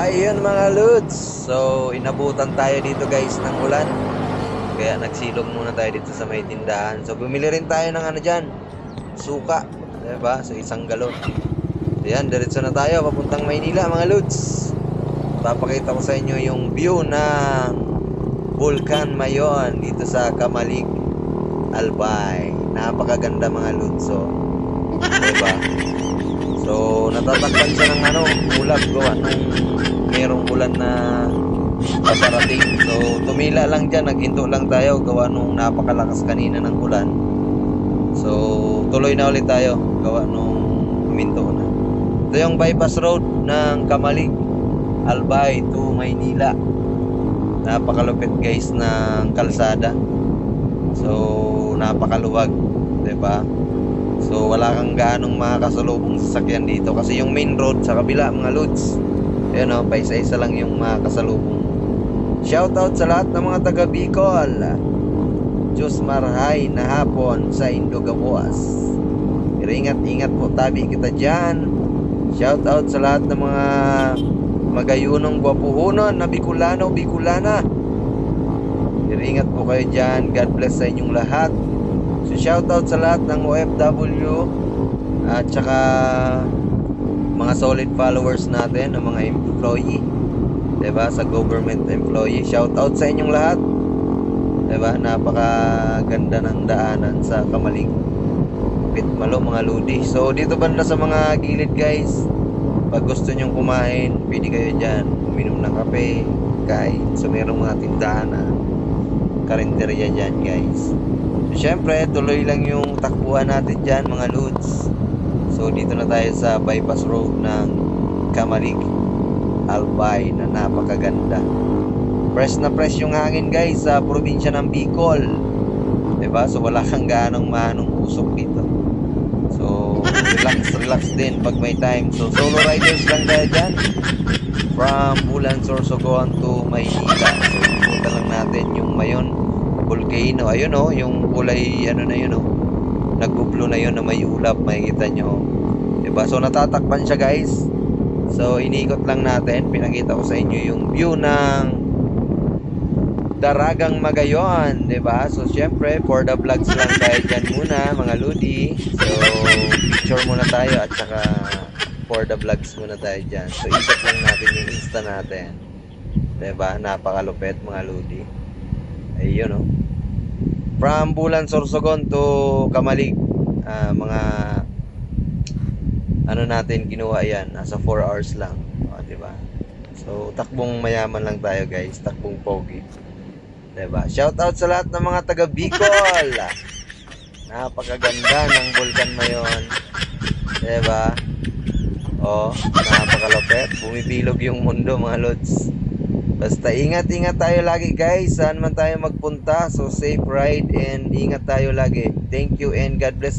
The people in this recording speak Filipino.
Ayun mga Lods. So, inabutan tayo dito guys ng ulan. Kaya nagsilong muna tayo dito sa may tindahan. So, bumili rin tayo ng ano dyan. Suka. Diba? So, isang galon. Ayan, diretso na tayo. Papuntang Maynila mga Lods. Papakita ko sa inyo yung view ng Vulcan Mayon dito sa Kamalig, Albay. Napakaganda mga Lods. So, diba? So, natatakpan siya ng ano, ulap gawa nung merong ulan na paparating. So, tumila lang dyan, naghinto lang tayo gawa nung napakalakas kanina ng ulan. So, tuloy na ulit tayo gawa nung huminto na. Ito yung bypass road ng Kamalig, Albay to Maynila. Napakalupit guys ng kalsada. So, napakaluwag, 'di ba? So wala kang gaanong makakasalubong sasakyan dito kasi yung main road sa kabila mga loads. Ayun oh, paisa-isa lang yung makakasalubong. Shout out sa lahat ng mga taga Bicol. Diyos marhay na hapon sa Indogabuas. Pero ingat-ingat po tabi kita dyan. Shout out sa lahat ng mga magayunong gwapuhunon na Bicolano, Bicolana. Pero ingat po kayo dyan. God bless sa inyong lahat. So shoutout sa lahat ng OFW at saka mga solid followers natin, ng mga employee. 'Di ba? Sa government employee. Shoutout sa inyong lahat. 'Di ba? Napakaganda ng daanan sa Kamalig. Pitmalo mga ludi. So dito banda sa mga gilid guys. Pag gusto nyong kumain, pwede kayo dyan. Uminom ng kape, kain. So merong mga tindahan na karinderya dyan guys. So, syempre, tuloy lang yung takbuhan natin dyan, mga lods. So, dito na tayo sa bypass road ng Kamalig, Albay, na napakaganda. Fresh na fresh yung hangin, guys, sa probinsya ng Bicol. 'Di ba So, wala kang ganong manong usok dito. So, relax, relax din pag may time. So, solo riders lang tayo dyan. From Bulan, Sorsogon to Maynila. So, pupunta lang natin yung Mayon volcano. Ayun oh, yung kulay ano na yun oh. Nagbublo na yun na may ulap, makikita nyo. 'Di ba? So natatakpan siya, guys. So iniikot lang natin, pinakita ko sa inyo yung view ng Daragang Magayon, 'di ba? So syempre, for the vlogs lang tayo dyan muna, mga ludi. So picture muna tayo at saka for the vlogs muna tayo dyan. So ikot lang natin yung Insta natin. 'Di ba? Napakalupit mga ludi. Ayun oh. From Bulan Sorsogon to Kamalig, ah, mga ano natin kinuha yan, nasa 4 hours lang. O, di ba? So, takbong mayaman lang tayo, guys. Takbong pogi. Di ba? Shout out sa lahat ng mga taga Bicol. Napakaganda ng Vulcan Mayon. Di ba? Oh, napakalupit. Bumibilog yung mundo, mga lods. Basta ingat-ingat tayo lagi guys. Saan man tayo magpunta. So safe ride and ingat tayo lagi. Thank you and God bless.